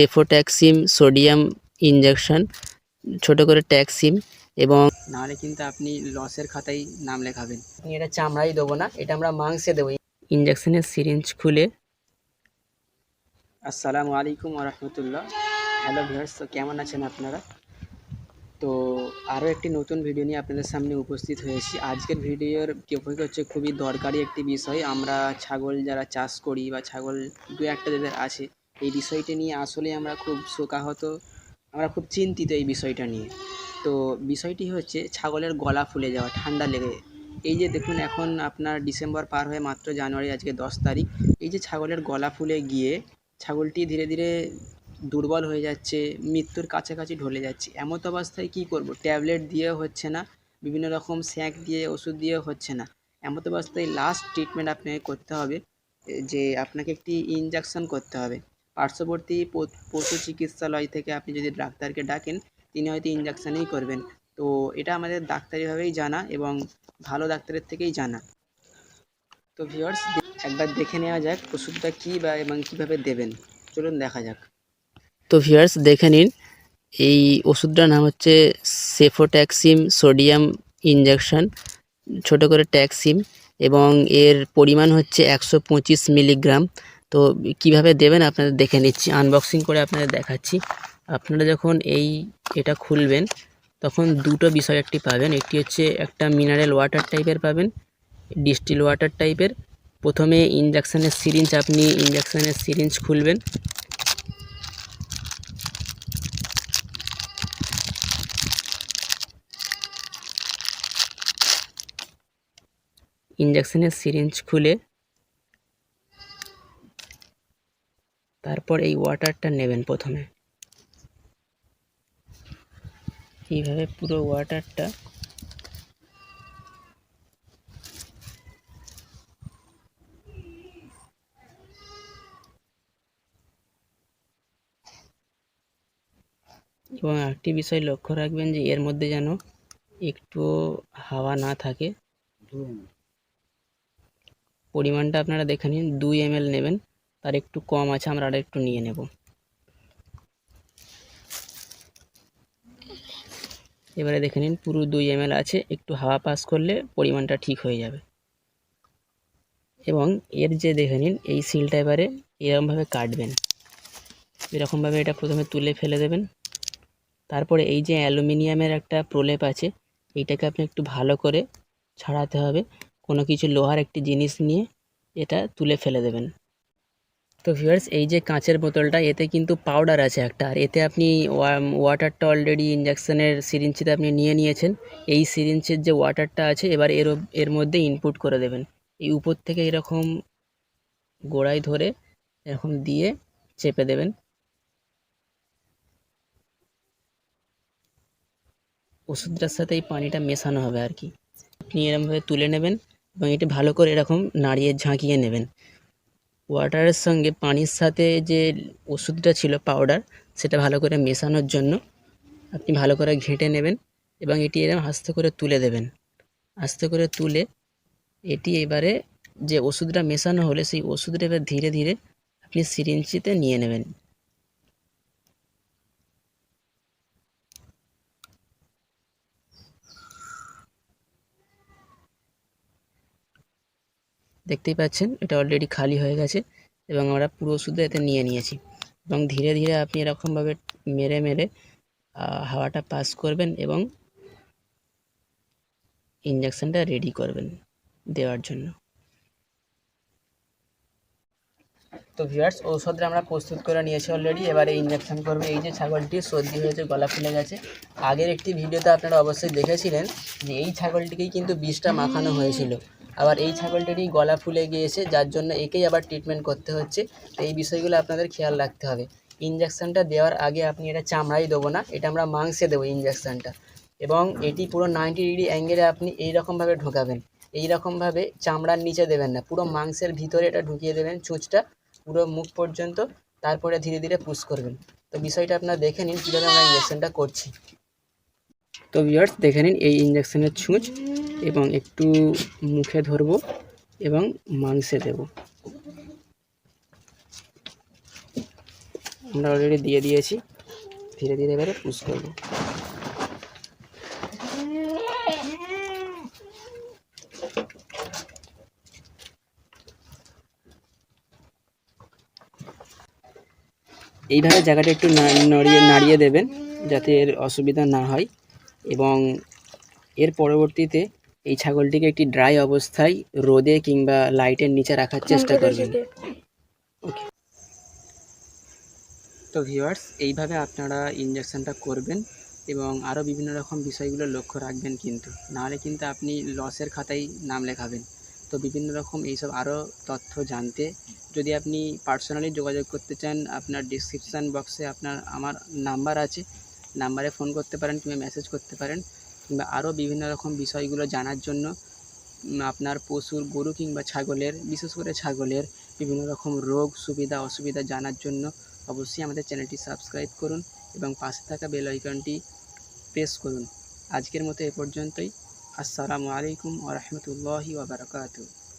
Cefotaxime sodium injection ছোট করে ট্যাক্সিম এবং নাহলে কিন্তু আপনি লসের খাতায় নাম লেখাবেন। এটা চামড়াই দেবো না এটা আমরা মাংসে দেবো। ইঞ্জেকশনের সিরিঞ্জ খুলে। আসসালামু আলাইকুম রহমতুল্লাহ হ্যালো ভিউয়ার্স তো কেমন আছেন আপনারা? তো আরও একটি নতুন ভিডিও নিয়ে আপনাদের সামনে উপস্থিত হয়েছি। আজকের ভিডিওর টপিক হচ্ছে খুবই দরকারি একটি বিষয়। আমরা ছাগল যারা চাষ করি বা ছাগল দু একটা যাদের আছে এই বিষয়টি নিয়ে আসলে আমরা খুব শোকাহত, আমরা খুব চিন্তিত এই বিষয়টা নিয়ে। তো বিষয়টি হচ্ছে ছাগলের গলা ফুলে যাওয়া, ঠান্ডা লেগে। এই যে দেখুন এখন আপনার ডিসেম্বর পার হয়ে মাত্র জানুয়ারি, আজকে দশ তারিখ। এই যে ছাগলের গলা ফুলে গিয়ে ছাগলটি ধীরে ধীরে দুর্বল হয়ে যাচ্ছে, মৃত্যুর কাছাকাছি ঢলে যাচ্ছে। এমত অবস্থায় কী করব? ট্যাবলেট দিয়ে হচ্ছে না, বিভিন্ন রকম স্যাঁক দিয়ে, ওষুধ দিয়ে হচ্ছে না। এমত অবস্থায় লাস্ট ট্রিটমেন্ট আপনাকে করতে হবে, যে আপনাকে একটি ইনজেকশন করতে হবে। পার্শ্ববর্তী পশু চিকিৎসালয় থেকে আপনি যদি ডাক্তারকে ডাকেন, তিনি হয়তো ইঞ্জেকশানেই করবেন। তো এটা আমাদের ডাক্তারিভাবেই জানা এবং ভালো ডাক্তারের থেকেই জানা। তো ভিউয়ার্স একবার দেখে নেওয়া যাক ওষুধটা কী বা এবং কীভাবে দেবেন। চলুন দেখা যাক। তো ভিউয়ার্স দেখে নিন, এই ওষুধটার নাম হচ্ছে সেফোট্যাক্সিম সোডিয়াম ইঞ্জেকশন ছোট করে ট্যাক্সিম এবং এর পরিমাণ হচ্ছে একশো পঁচিশ মিলিগ্রাম। তো কীভাবে দেবেন? আপনাদের দেখে নিচ্ছি। আনবক্সিং করে আপনাদের দেখাচ্ছি। আপনারা যখন এই এটা খুলবেন, তখন দুটো বিষয় একটি পাবেন। একটি হচ্ছে একটা মিনারেল ওয়াটার টাইপের পাবেন ডিস্টিল ওয়াটার টাইপের প্রথমে ইঞ্জেকশানের সিরিঞ্জ আপনি ইঞ্জেকশানের সিরিঞ্জ খুলবেন। ইঞ্জেকশানের সিরিঞ্জ খুলে তারপর এই ওয়াটারটা নেবেন প্রথমে। এইভাবে পুরো ওয়াটারটা এবং একটি বিষয় লক্ষ্য রাখবেন যে এর মধ্যে যেন একটু হাওয়া না থাকে। পরিমাণটা আপনারা দেখে নিন দুই এম নেবেন। তার একটু কম আছে, আমরা আর একটু নিয়ে নেব। এবারে দেখে নিন, পুরো দুই এম আছে, একটু হাওয়া পাস করলে পরিমাণটা ঠিক হয়ে যাবে। এবং এর যে দেখে নিন, এই সিলটা এবারে এরকমভাবে কাটবেন। এরকমভাবে এটা প্রথমে তুলে ফেলে দেবেন। তারপরে এই যে অ্যালুমিনিয়ামের একটা প্রলেপ আছে, এইটাকে আপনি একটু ভালো করে ছাড়াতে হবে। কোনো কিছু লোহার একটি জিনিস নিয়ে এটা তুলে ফেলে দেবেন। তো ভিউয়ার্স এই যে কাঁচের বোতলটা, এতে কিন্তু পাউডার আছে একটা। আর এতে আপনি ওয়াটারটা অলরেডি ইঞ্জেকশনের সিরিঞ্জতে আপনি নিয়ে নিয়েছেন। এই সিরিঞ্জের যে ওয়াটারটা আছে, এবার এর এর মধ্যে ইনপুট করে দেবেন। এই উপর থেকে এরকম গোড়ায় ধরে এরকম দিয়ে চেপে দেবেন। ওষুধটার সাথে এই পানিটা মেশানো হবে আর কি। আপনি এরকমভাবে তুলে নেবেন এবং এটা ভালো করে এরকম নাড়িয়ে ঝাঁকিয়ে নেবেন। ওয়াটারের সঙ্গে পানির সাথে যে ওষুধটা ছিল পাউডার, সেটা ভালো করে মেশানোর জন্য আপনি ভালো করে ঘেঁটে নেবেন এবং এটি এরকম আস্তে করে তুলে দেবেন। আস্তে করে তুলে এটি এবারে যে ওষুধটা মেশানো হলে, সেই ওষুধটা এবার ধীরে ধীরে আপনি সিরিঞ্জিতে নিয়ে নেবেন। দেখতেই পাচ্ছেন, এটা অলরেডি খালি হয়ে গেছে এবং আমরা পুরো ওষুধটা এতে নিয়ে নিয়েছি। এবং ধীরে ধীরে আপনি এরকমভাবে মেরে মেরে হাওয়াটা পাস করবেন এবং ইঞ্জেকশনটা রেডি করবেন দেওয়ার জন্য। তো ভিউয়ার্স ঔষধটা আমরা প্রস্তুত করে নিয়েছি অলরেডি এবারে ইঞ্জেকশন করবে এই যে ছাগলটি, সর্দি হয়েছে, গলা ফুলে গেছে। আগের একটি ভিডিওতে আপনারা অবশ্যই দেখেছিলেন যে এই ছাগলটিকেই কিন্তু বিষটা মাখানো হয়েছিল। আবার এই ছাগলটিরই গলা ফুলে গিয়েছে, যার জন্য একেই আবার ট্রিটমেন্ট করতে হচ্ছে। তো এই বিষয়গুলো আপনাদের খেয়াল রাখতে হবে। ইঞ্জেকশানটা দেওয়ার আগে আপনি এটা চামড়াই দেবো না, এটা আমরা মাংসে দেবো ইঞ্জেকশানটা এবং এটি পুরো নাইনটি ডিগ্রি অ্যাঙ্গেলে আপনি এই রকমভাবে ঢোকাবেন। এই রকমভাবে চামড়ার নিচে দেবেন না, পুরো মাংসের ভিতরে এটা ঢুকিয়ে দেবেন চুঁচটা, পুরো মুখ পর্যন্ত, তারপরে ধীরে ধীরে পুশ করবেন। তো বিষয়টা আপনারা দেখে নিন, কীভাবে আমরা ইঞ্জেকশনটা করছি। তো ভিউয়ার্স দেখে নিন এই ইঞ্জেকশনের ছুঁচ এবং একটু মুখে ধরবো এবং মাংসে দেব। আমরা অলরেডি দিয়ে দিয়েছি। ধীরে ধীরে এবারে পুশ করব। এইভাবে জায়গাটা একটু নড়িয়ে নাড়িয়ে দেবেন যাতে এর অসুবিধা না হয়। এবং এর পরবর্তীতে এই ছাগলটিকে একটি ড্রাই অবস্থায় রোদে কিংবা লাইটের নিচে রাখার চেষ্টা করবেন। ওকে তো ভিউয়ার্স এইভাবে আপনারা ইঞ্জেকশনটা করবেন এবং আরও বিভিন্ন রকম বিষয়গুলো লক্ষ্য রাখবেন কিন্তু। নাহলে কিন্তু আপনি লসের খাতায় নাম লেখাবেন। তো বিভিন্ন রকম এইসব আরও তথ্য জানতে যদি আপনি পার্সোনালি যোগাযোগ করতে চান আপনার ডিসক্রিপশান বক্সে আপনার আমার নাম্বার আছে। নাম্বারে ফোন করতে পারেন কিংবা মেসেজ করতে পারেন কিংবা আরও বিভিন্ন রকম বিষয়গুলো জানার জন্য আপনার পশুর গরু কিংবা ছাগলের, বিশেষ করে ছাগলের বিভিন্ন রকম রোগ, সুবিধা, অসুবিধা জানার জন্য অবশ্যই আমাদের চ্যানেলটি সাবস্ক্রাইব করুন এবং পাশে থাকা বেল আইকনটি প্রেস করুন। আজকের মতো এ পর্যন্তই। আসসালামু আলাইকুম ওয়া রাহমাতুল্লাহি ওয়া বারাকাতুহু।